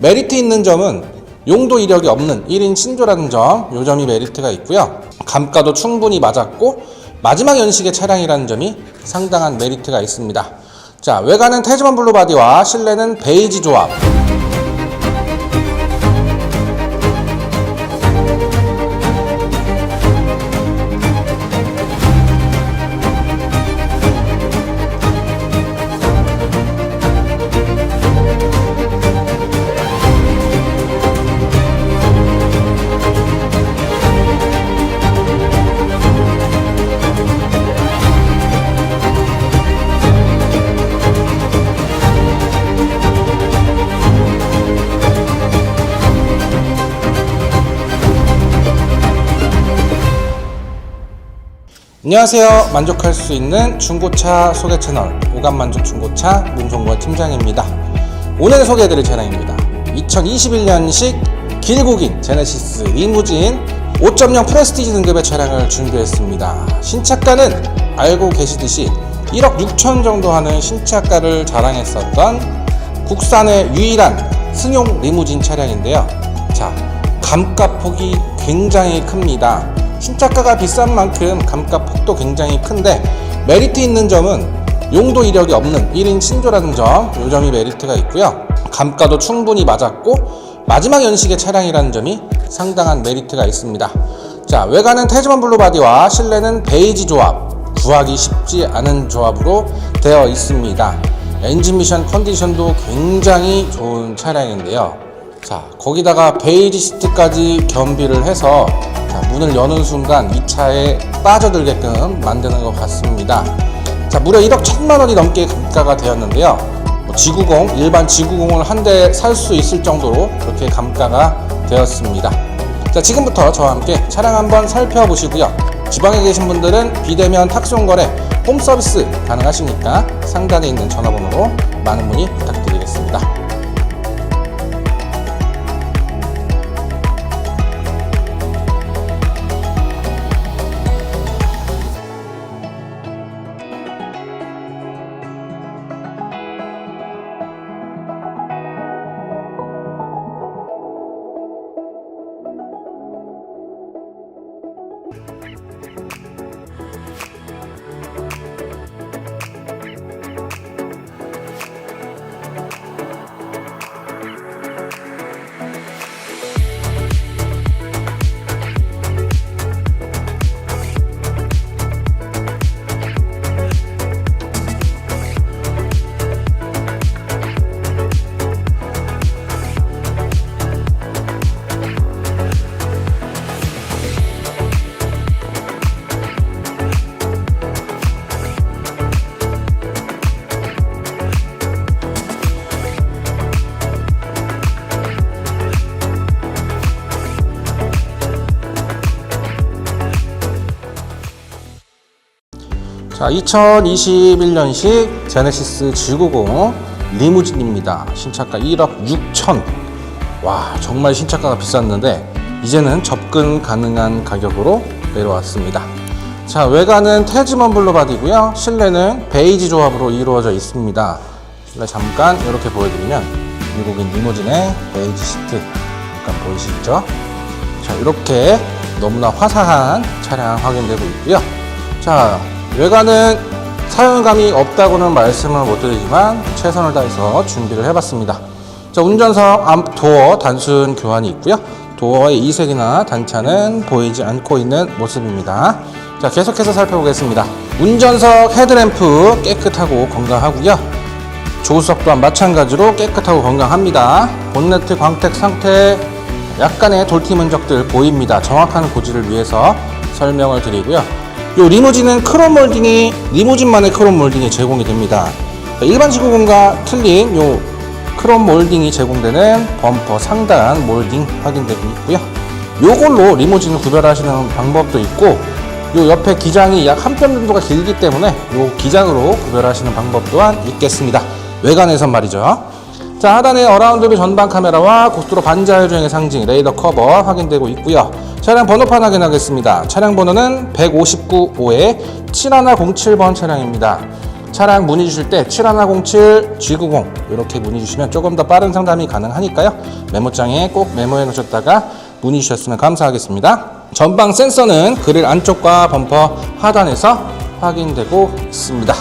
메리트 있는 점은 용도 이력이 없는 1인 신조라는 점, 요 점이 메리트가 있고요. 감가도 충분히 맞았고 마지막 연식의 차량이라는 점이 상당한 메리트가 있습니다. 자, 외관은 태즈만 블루 바디와 실내는 베이지 조합. 안녕하세요. 만족할 수 있는 중고차 소개 채널 오감만족 중고차 문종권 팀장입니다. 오늘 소개해드릴 차량입니다. 2021년식 길고 긴 제네시스 리무진 5.0 프레스티지 등급의 차량을 준비했습니다. 신차가는 알고 계시듯이 1억 6천 정도 하는 신차가를 자랑했었던 국산의 유일한 승용 리무진 차량인데요. 자, 감가폭이 굉장히 큽니다. 신차가가 비싼 만큼 감가폭도 굉장히 큰데 메리트 있는 점은 용도 이력이 없는 1인 신조라는 점, 요 점이 메리트가 있고요. 감가도 충분히 맞았고 마지막 연식의 차량이라는 점이 상당한 메리트가 있습니다. 자, 외관은 태즈만 블루 바디와 실내는 베이지 조합. 구하기 쉽지 않은 조합으로 되어 있습니다. 엔진 미션 컨디션도 굉장히 좋은 차량인데요. 자, 거기다가 베이지 시트까지 겸비를 해서 자, 문을 여는 순간 이 차에 빠져들게끔 만드는 것 같습니다. 자, 무려 1억 1천만 원이 넘게 감가가 되었는데요. 뭐 지구공, 일반 지구공을 한 대 살 수 있을 정도로 그렇게 감가가 되었습니다. 자, 지금부터 저와 함께 차량 한번 살펴보시고요. 지방에 계신 분들은 비대면 탁송 거래, 홈 서비스 가능하시니까 상단에 있는 전화번호로 많은 문의 부탁드리겠습니다. 자, 2021년식 제네시스 G90 리무진입니다. 신차가 1억 6천. 와, 정말 신차가가 비쌌는데 이제는 접근 가능한 가격으로 내려왔습니다. 자, 외관은 태즈먼 블루바디고요. 실내는 베이지 조합으로 이루어져 있습니다. 실내 잠깐 이렇게 보여드리면 미국인 리무진의 베이지 시트 잠깐 보이시죠? 자, 이렇게 너무나 화사한 차량 확인되고 있고요. 자, 외관은 사용감이 없다고는 말씀을 못 드리지만 최선을 다해서 준비를 해봤습니다. 자, 운전석 암 도어 단순 교환이 있고요. 도어의 이색이나 단차는 보이지 않고 있는 모습입니다. 자, 계속해서 살펴보겠습니다. 운전석 헤드램프 깨끗하고 건강하고요. 조수석 또한 마찬가지로 깨끗하고 건강합니다. 본네트 광택 상태 약간의 돌팀 흔적들 보입니다. 정확한 고지를 위해서 설명을 드리고요. 요 리무진은 크롬 몰딩이 리무진만의 크롬 몰딩이 제공이 됩니다. 일반 지구공과 틀린 요 크롬 몰딩이 제공되는 범퍼 상단 몰딩 확인되고 있고요. 요걸로 리무진을 구별하시는 방법도 있고 요 옆에 기장이 약 한 뼘 정도가 길기 때문에 요 기장으로 구별하시는 방법 또한 있겠습니다. 외관에선 말이죠. 자 하단에 어라운드 뷰 전방 카메라와 고속도로 반자율 주행의 상징 레이더 커버 확인되고 있고요. 차량 번호판 확인하겠습니다. 차량 번호는 159호에 7107번 차량입니다. 차량 문의 주실 때 7107 G90 이렇게 문의 주시면 조금 더 빠른 상담이 가능하니까요. 메모장에 꼭 메모해 놓으셨다가 문의 주셨으면 감사하겠습니다. 전방 센서는 그릴 안쪽과 범퍼 하단에서 확인되고 있습니다.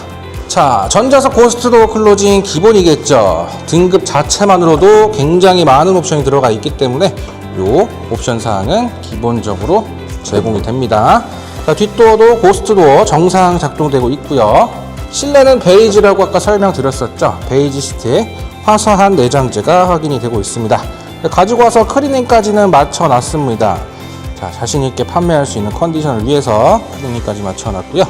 자, 전자석 고스트도 클로징 기본이겠죠. 등급 자체만으로도 굉장히 많은 옵션이 들어가 있기 때문에 요 옵션 사항은 기본적으로 제공이 됩니다. 자, 뒷도어도 고스트 도어 정상 작동되고 있고요. 실내는 베이지라고 아까 설명드렸었죠. 베이지 시트에 화사한 내장재가 확인이 되고 있습니다. 가지고 와서 클리닝까지는 맞춰 놨습니다. 자, 자신있게 판매할 수 있는 컨디션을 위해서 클리닝까지 맞춰 놨고요.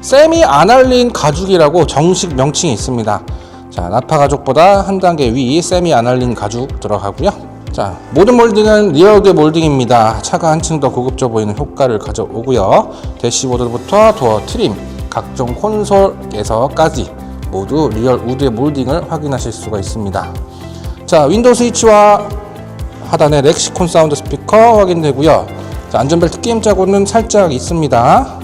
세미 아날린 가죽이라고 정식 명칭이 있습니다. 자, 나파 가죽보다 한 단계 위 세미 아날린 가죽 들어가고요. 자, 모든 몰딩은 리어드 몰딩입니다. 차가 한층 더 고급져 보이는 효과를 가져오고요. 대시보드부터 도어 트림, 각종 콘솔에서까지 모두 리얼 우드의 몰딩을 확인하실 수가 있습니다. 자, 윈도우 스위치와 하단에 렉시콘 사운드 스피커 확인되고요. 자, 안전벨트 끼임 자국은 살짝 있습니다.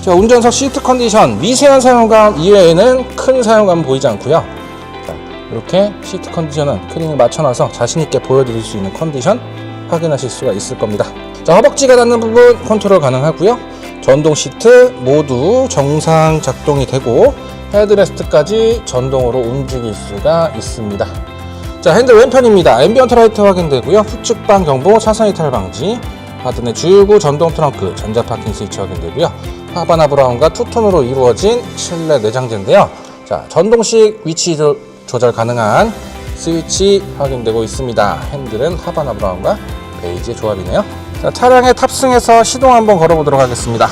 자, 운전석 시트 컨디션 미세한 사용감 이외에는 큰 사용감 보이지 않고요. 자, 이렇게 시트 컨디션은 크링을 맞춰놔서 자신 있게 보여드릴 수 있는 컨디션 확인하실 수가 있을 겁니다. 자, 허벅지가 닿는 부분 컨트롤 가능하고요. 전동 시트 모두 정상 작동이 되고 헤드레스트까지 전동으로 움직일 수가 있습니다. 자, 핸들 왼편입니다. 앰비언트 라이트 확인되고요. 후측방 경보, 차선 이탈 방지, 하단에 주유구 전동 트렁크, 전자 파킹 스위치 확인되고요. 하바나 브라운과 투톤으로 이루어진 실내 내장재인데요. 자, 전동식 위치 조, 조절 가능한 스위치 확인되고 있습니다. 핸들은 하바나 브라운과 베이지의 조합이네요. 자, 차량에 탑승해서 시동 한번 걸어보도록 하겠습니다.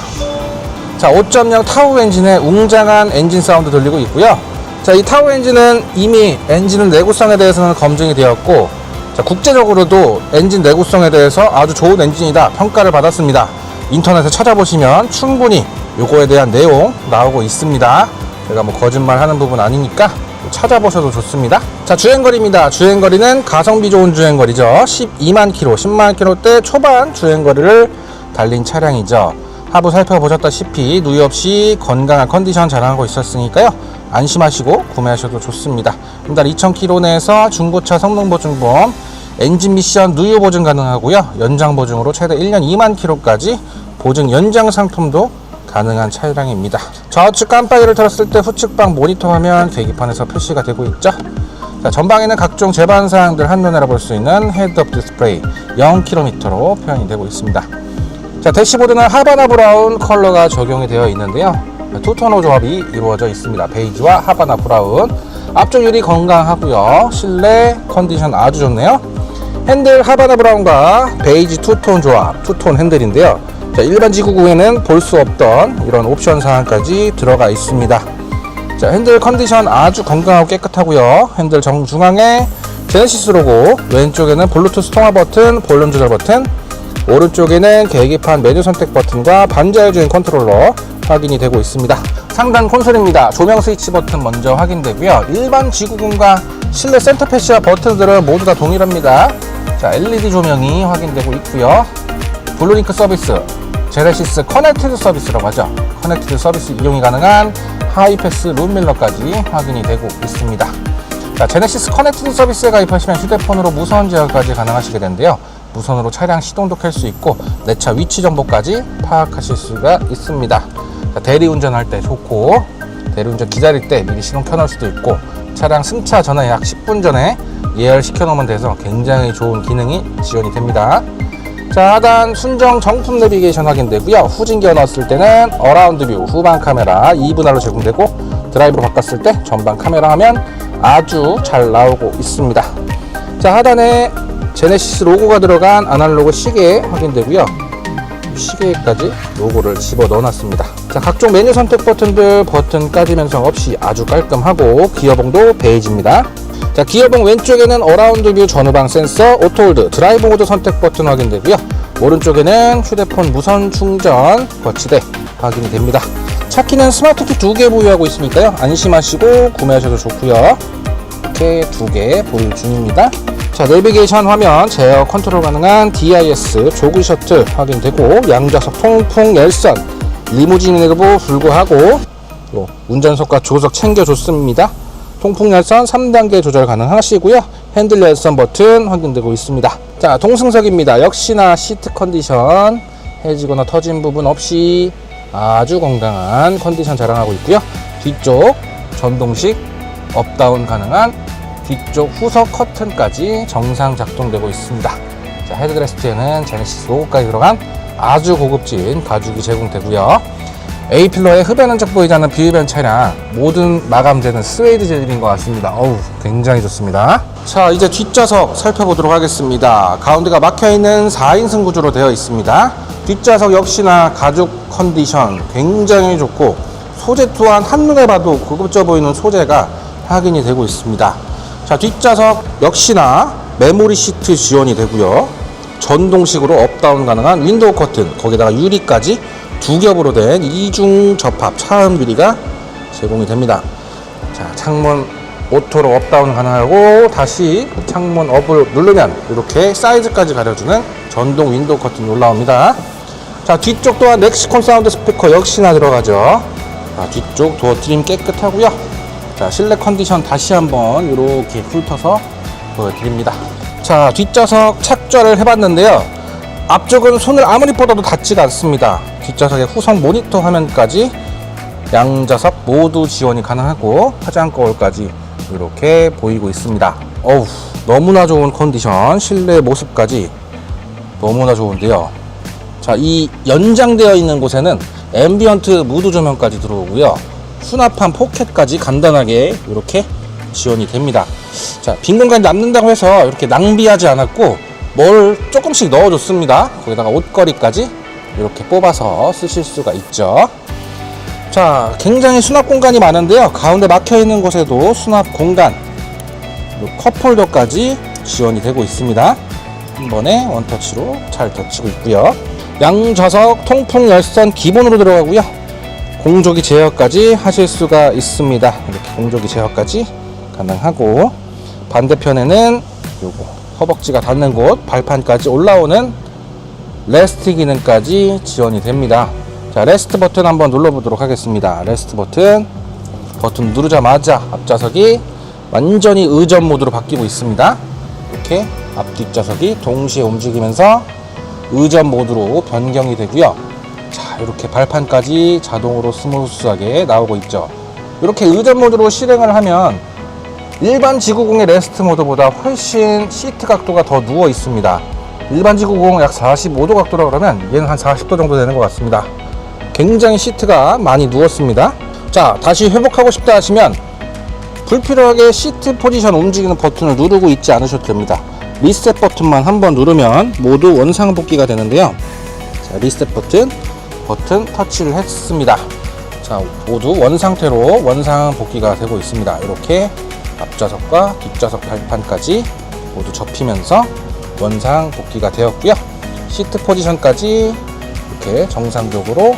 자, 5.0 타우 엔진의 웅장한 엔진 사운드 들리고 있고요. 자, 이 타우 엔진은 이미 엔진의 내구성에 대해서는 검증이 되었고, 자, 국제적으로도 엔진 내구성에 대해서 아주 좋은 엔진이다 평가를 받았습니다. 인터넷에 찾아보시면 충분히 요거에 대한 내용 나오고 있습니다. 제가 뭐 거짓말 하는 부분 아니니까 찾아보셔도 좋습니다. 자, 주행거리입니다. 주행거리는 가성비 좋은 주행거리죠. 12만 킬로, 10만 킬로대 초반 주행거리를 달린 차량이죠. 하부 살펴보셨다시피 누이 없이 건강한 컨디션 자랑하고 있었으니까요. 안심하시고 구매하셔도 좋습니다. 한달 2,000km 내에서 중고차 성능 보증 보험, 엔진 미션 누유 보증 가능하고요. 연장 보증으로 최대 1년 2만 킬로까지 보증 연장 상품도 가능한 차량입니다. 좌우측 깜빡이를 틀었을 때 후측방 모니터 화면 계기판에서 표시가 되고 있죠. 자, 전방에는 각종 제반 사항들 한눈에 알아볼 수 있는 헤드업 디스플레이 0km로 표현이 되고 있습니다. 자, 대시보드는 하바나 브라운 컬러가 적용이 되어 있는데요. 투토너 조합이 이루어져 있습니다. 베이지와 하바나 브라운. 앞쪽 유리 건강하고요. 실내 컨디션 아주 좋네요. 핸들 하바나 브라운과 베이지 투톤 조합, 투톤 핸들인데요. 자, 일반 G99에는 볼 수 없던 이런 옵션 사항까지 들어가 있습니다. 자, 핸들 컨디션 아주 건강하고 깨끗하고요. 핸들 정중앙에 제네시스 로고, 왼쪽에는 블루투스 통화 버튼, 볼륨 조절 버튼, 오른쪽에는 계기판 메뉴 선택 버튼과 반자율 주행 컨트롤러 확인이 되고 있습니다. 상단 콘솔입니다. 조명 스위치 버튼 먼저 확인되고요. 일반 G90과 실내 센터 패시와 버튼들은 모두 다 동일합니다. 자, LED 조명이 확인되고 있고요. 블루링크 서비스, 제네시스 커넥티드 서비스라고 하죠. 커넥티드 서비스 이용이 가능한 하이패스 룸밀러까지 확인이 되고 있습니다. 자, 제네시스 커넥티드 서비스에 가입하시면 휴대폰으로 무선 제어까지 가능하시게 되는데요. 무선으로 차량 시동도 켤 수 있고 내 차 위치 정보까지 파악하실 수가 있습니다. 자, 대리운전할 때 좋고 대리운전 기다릴 때 미리 시동 켜놓을 수도 있고 차량 승차 전에 약 10분 전에 예열시켜 놓으면 돼서 굉장히 좋은 기능이 지원이 됩니다. 자 하단 순정 정품 내비게이션 확인되고요. 후진 기어 넣었을 때는 어라운드 뷰 후방 카메라 2분할로 제공되고 드라이브로 바꿨을 때 전방 카메라 화면 아주 잘 나오고 있습니다. 자 하단에 제네시스 로고가 들어간 아날로그 시계 확인되고요. 시계까지 로고를 집어 넣어놨습니다. 자 각종 메뉴 선택 버튼들 버튼 까지 면성 없이 아주 깔끔하고 기어봉도 베이지입니다 자 기어봉 왼쪽에는 어라운드 뷰 전후방 센서 오토홀드 드라이브 모드 선택 버튼 확인되고요. 오른쪽에는 휴대폰 무선 충전 거치대 확인이 됩니다. 차키는 스마트키 두 개 보유하고 있으니까요. 안심하시고 구매하셔도 좋고요. 이렇게 두 개 보유 중입니다. 자 내비게이션 화면 제어 컨트롤 가능한 DIS 조그 셔틀 확인되고 양좌석 통풍 열선 리무진에도 불구하고 요 운전석과 조석 챙겨줬습니다. 통풍 열선 3단계 조절 가능하시고요. 핸들 열선 버튼 확인되고 있습니다. 자, 동승석입니다. 역시나 시트 컨디션 해지거나 터진 부분 없이 아주 건강한 컨디션 자랑하고 있고요. 뒤쪽 전동식 업다운 가능한 뒤쪽 후석 커튼까지 정상 작동되고 있습니다. 자, 헤드레스트에는 제네시스 로고까지 들어간 아주 고급진 가죽이 제공되고요. A필러에 흡연 흔적 보이지 않는 비흡연 차량 모든 마감재는 스웨이드 재질인 것 같습니다. 어우 굉장히 좋습니다. 자 이제 뒷좌석 살펴보도록 하겠습니다. 가운데가 막혀있는 4인승 구조로 되어 있습니다. 뒷좌석 역시나 가죽 컨디션 굉장히 좋고 소재 또한 한눈에 봐도 고급져 보이는 소재가 확인이 되고 있습니다. 자 뒷좌석 역시나 메모리 시트 지원이 되고요. 전동식으로 업다운 가능한 윈도우 커튼 거기다가 유리까지 두 겹으로 된 이중 접합 차음 유리가 제공이 됩니다. 자 창문 오토로 업다운 가능하고 다시 창문 업을 누르면 이렇게 사이즈까지 가려주는 전동 윈도우 커튼이 올라옵니다. 자 뒤쪽 또한 렉시콘 사운드 스피커 역시나 들어가죠. 자, 뒤쪽 도어 트림 깨끗하고요. 자 실내 컨디션 다시 한번 이렇게 훑어서 보여드립니다. 자 뒷좌석 착좌를 해봤는데요. 앞쪽은 손을 아무리 뻗어도 닿지가 않습니다. 뒷좌석에 후성 모니터 화면까지 양좌석 모두 지원이 가능하고 화장 거울까지 이렇게 보이고 있습니다. 어우 너무나 좋은 컨디션 실내 모습까지 너무나 좋은데요. 자, 이 연장되어 있는 곳에는 앰비언트 무드 조명까지 들어오고요. 수납한 포켓까지 간단하게 이렇게 지원이 됩니다. 자, 빈 공간이 남는다고 해서 이렇게 낭비하지 않았고 뭘 조금씩 넣어줬습니다. 거기다가 옷걸이까지 이렇게 뽑아서 쓰실 수가 있죠. 자, 굉장히 수납 공간이 많은데요. 가운데 막혀 있는 곳에도 수납 공간, 컵홀더까지 지원이 되고 있습니다. 한 번에 원터치로 잘 닫히고 있고요. 양좌석 통풍 열선 기본으로 들어가고요. 공조기 제어까지 하실 수가 있습니다. 이렇게 공조기 제어까지 가능하고 반대편에는 요거 허벅지가 닿는 곳 발판까지 올라오는 레스트 기능까지 지원이 됩니다. 자, 레스트 버튼 한번 눌러보도록 하겠습니다. 레스트 버튼 버튼 누르자마자 앞좌석이 완전히 의전 모드로 바뀌고 있습니다. 이렇게 앞뒷좌석이 동시에 움직이면서 의전 모드로 변경이 되고요. 자, 이렇게 발판까지 자동으로 스무스하게 나오고 있죠. 이렇게 의전 모드로 실행을 하면 일반 지구공의 레스트 모드보다 훨씬 시트 각도가 더 누워 있습니다. 일반 지구공 약 45도 각도라 그러면 얘는 한 40도 정도 되는 것 같습니다. 굉장히 시트가 많이 누웠습니다. 자, 다시 회복하고 싶다 하시면 불필요하게 시트 포지션 움직이는 버튼을 누르고 있지 않으셔도 됩니다. 리셋 버튼만 한번 누르면 모두 원상 복귀가 되는데요. 자, 리셋 버튼, 버튼 터치를 했습니다. 자, 모두 원 상태로 원상 복귀가 되고 있습니다. 이렇게 앞좌석과 뒷좌석 발판까지 모두 접히면서 원상 복귀가 되었고요. 시트 포지션까지 이렇게 정상적으로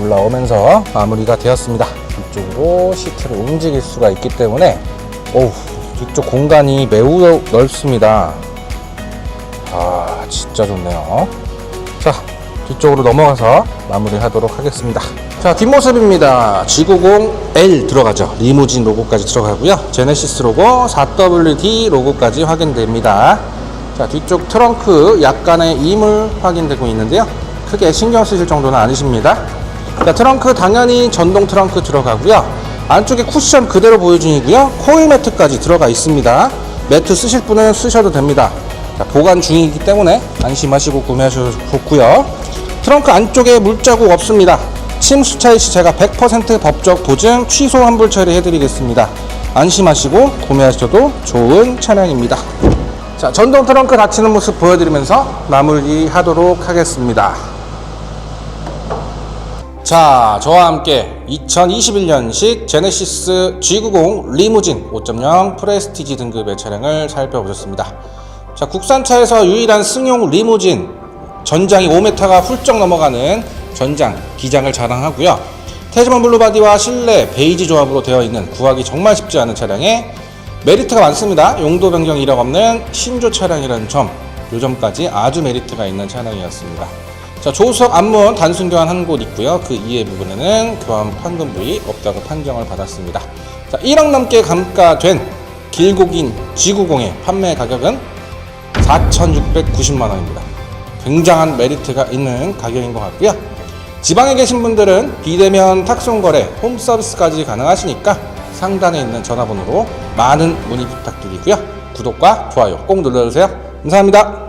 올라오면서 마무리가 되었습니다. 뒤쪽으로 시트를 움직일 수가 있기 때문에 오우 뒤쪽 공간이 매우 넓습니다. 아 진짜 좋네요. 자 뒤쪽으로 넘어가서 마무리하도록 하겠습니다. 자 뒷모습입니다. G90 L 들어가죠. 리무진 로고까지 들어가고요. 제네시스 로고 4WD 로고까지 확인됩니다. 자 뒤쪽 트렁크 약간의 이물 확인되고 있는데요. 크게 신경 쓰실 정도는 아니십니다. 자, 트렁크 당연히 전동 트렁크 들어가고요. 안쪽에 쿠션 그대로 보유 중이고요. 코일 매트까지 들어가 있습니다. 매트 쓰실 분은 쓰셔도 됩니다. 자, 보관 중이기 때문에 안심하시고 구매하셔도 좋고요. 트렁크 안쪽에 물자국 없습니다. 침수 차이 시 제가 100% 법적 보증 취소 환불 처리해 드리겠습니다. 안심하시고 구매하셔도 좋은 차량입니다. 자, 전동 트렁크 닫히는 모습 보여드리면서 마무리하도록 하겠습니다. 자, 저와 함께 2021년식 제네시스 G90 리무진 5.0 프레스티지 등급의 차량을 살펴보셨습니다. 자, 국산차에서 유일한 승용 리무진 전장이 5m가 훌쩍 넘어가는 전장, 기장을 자랑하고요. 태즈먼 블루바디와 실내 베이지 조합으로 되어 있는 구하기 정말 쉽지 않은 차량에 메리트가 많습니다. 용도 변경 이력 없는 신조 차량이라는 점, 요 점까지 아주 메리트가 있는 차량이었습니다. 자, 조수석 앞문 단순 교환 한 곳 있고요. 그 이해 부분에는 교환 판금 부위 없다고 판정을 받았습니다. 자, 1억 넘게 감가된 길고 긴 G90의 판매 가격은 4,690만 원입니다. 굉장한 메리트가 있는 가격인 것 같고요. 지방에 계신 분들은 비대면 탁송 거래, 홈 서비스까지 가능하시니까 상단에 있는 전화번호로 많은 문의 부탁드리고요. 구독과 좋아요 꼭 눌러주세요. 감사합니다.